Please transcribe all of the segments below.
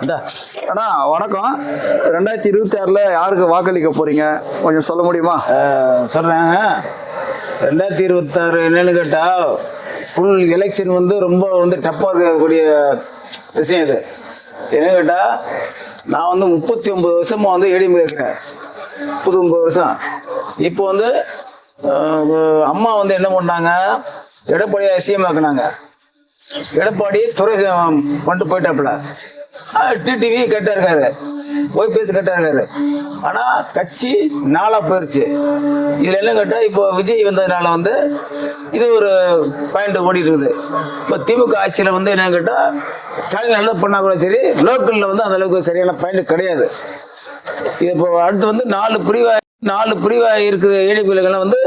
அண்ணா வணக்கம். ரெண்டாயிரத்தி இருபத்தி ஆறில் யாருக்கு வாக்களிக்க போறீங்க? கொஞ்சம் சொல்ல முடியுமா? சொல்கிறேன் ரெண்டாயிரத்தி இருபத்தாறு என்னன்னு கேட்டால் ஃபுல் எலெக்ஷன் வந்து ரொம்ப வந்து டஃப்பாக இருக்கக்கூடிய விஷயம் இது. என்ன கேட்டால் நான் வந்து முப்பத்தி ஒன்பது வருஷமாக வந்து ஏடிஎம் இருக்கிறேன் முப்பத்தி ஒன்பது வருஷம். இப்போ வந்து அம்மா வந்து என்ன பண்ணாங்க? எடப்பாடியை சிஎம் ஆக்குனாங்க. எடப்பாடி துறை பண்ணிட்டு போயிட்டாப்புல. டிடிவி கெட்டா இருக்காரு. ஓபிஎஸ் கரெக்டாக இருக்காரு. ஆனா கட்சி நாளா போயிருச்சு. இதுல என்ன கேட்டா இப்போ விஜய் வந்ததுனால வந்து இது ஒரு பாயிண்ட் ஓடிட்டு இருக்குது. இப்போ திமுக ஆட்சியில வந்து என்ன கேட்டா ஸ்டாலின் நல்லா பண்ணா கூட சரி லோக்கல்ல வந்து அந்த அளவுக்கு சரியான பாயிண்ட் கிடையாது. இது இப்போ அடுத்து வந்து நாலு பிரிவா நாலு பிரிவா இருக்குது ஏழைப்பிள்ளைகள்லாம் வந்து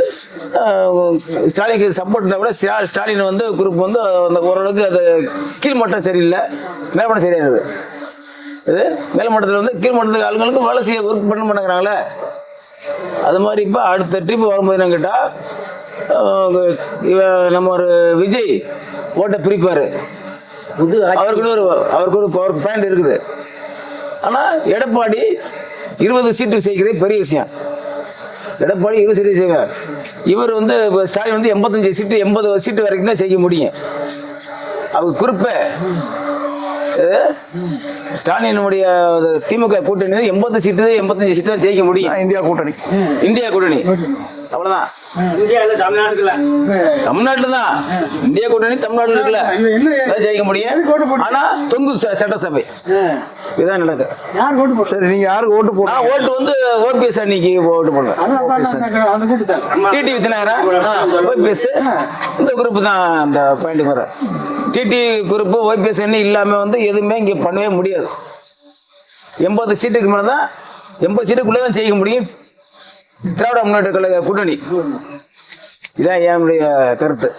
ஸ்டாலினுக்கு சப்போர்ட் இருந்தால் கூட ஸ்டா- ஸ்டாலின் வந்து குரூப் வந்து அந்த ஓரளவுக்கு அது கீழ்மட்டம் சரியில்லை மேல்மட்டம் சரியாகுது இது மேல்மட்டத்தில் வந்து கீழ்மட்டத்துக்கு ஆளுங்களுக்கு வேலை செய்ய ஒர்க் பண்ண மாட்டேங்கிறாங்களே. அது மாதிரி இப்போ அடுத்த ட்ரிப் வரும்போது என்ன கேட்டால் நம்ம ஒரு விஜய் ஓட்டை பிரிப்பார். புது ஆட்சி. அவருக்கு ஒரு அவருக்கு ஒரு பவர் பாயிண்ட் இருக்குது. ஆனா எடப்பாடி இருபது சீட்டு ஜெயிக்கிறது பெரிய விஷயம். எடப்பாடி இருபது சீட்டு செய்வார் இவர் வந்து இப்ப ஸ்டாலின் வந்து எண்பத்தஞ்சு சீட்டு எண்பது சீட்டு வரைக்கும் தான் ஜெயிக்க முடியும். அவங்க குறிப்பை இது, ஸ்டாலினுடைய அது திமுக கூட்டணி எண்பது சீட்டு எண்பத்தஞ்சு சீட்டு தான் ஜெயிக்க முடியும். இந்தியா கூட்டணி. இந்தியா கூட்டணி. அவ்வளவுதான். தமிழ்நாட்டுல தான். இந்தியா கூட்டணி தமிழ்நாட்டுல இருக்குல்ல ஜெயிக்க முடியும். ஆனா தொங்கு ச- சட்டசபை. இதுதான் நடக்குது யார் ஓட்டு போடுறது? சரி நீங்க யாருக்கு ஓட்டு போடுறீங்க? நான் ஓட்டு வந்து ஓபிஎஸ் அன்னைக்கு ஓட்டு போடுவேன் அந்த கூட்டு டிடி வித்யாநகரன் ஓபிஎஸ். இந்த குரூப் தான் அந்த பாயிண்ட் வர டிடி குரூப்பு ஓபிஎஸ் அண்ணி இல்லாமல் வந்து எதுவுமே இங்கே பண்ணவே முடியாது. எண்பது சீட்டுக்கு மேலே தான் எண்பது சீட்டுக்குள்ளே தான் செய்ய முடியும். திராவிட முன்னேற்ற கழக கூட்டணி. இதான் என்னுடைய கருத்து.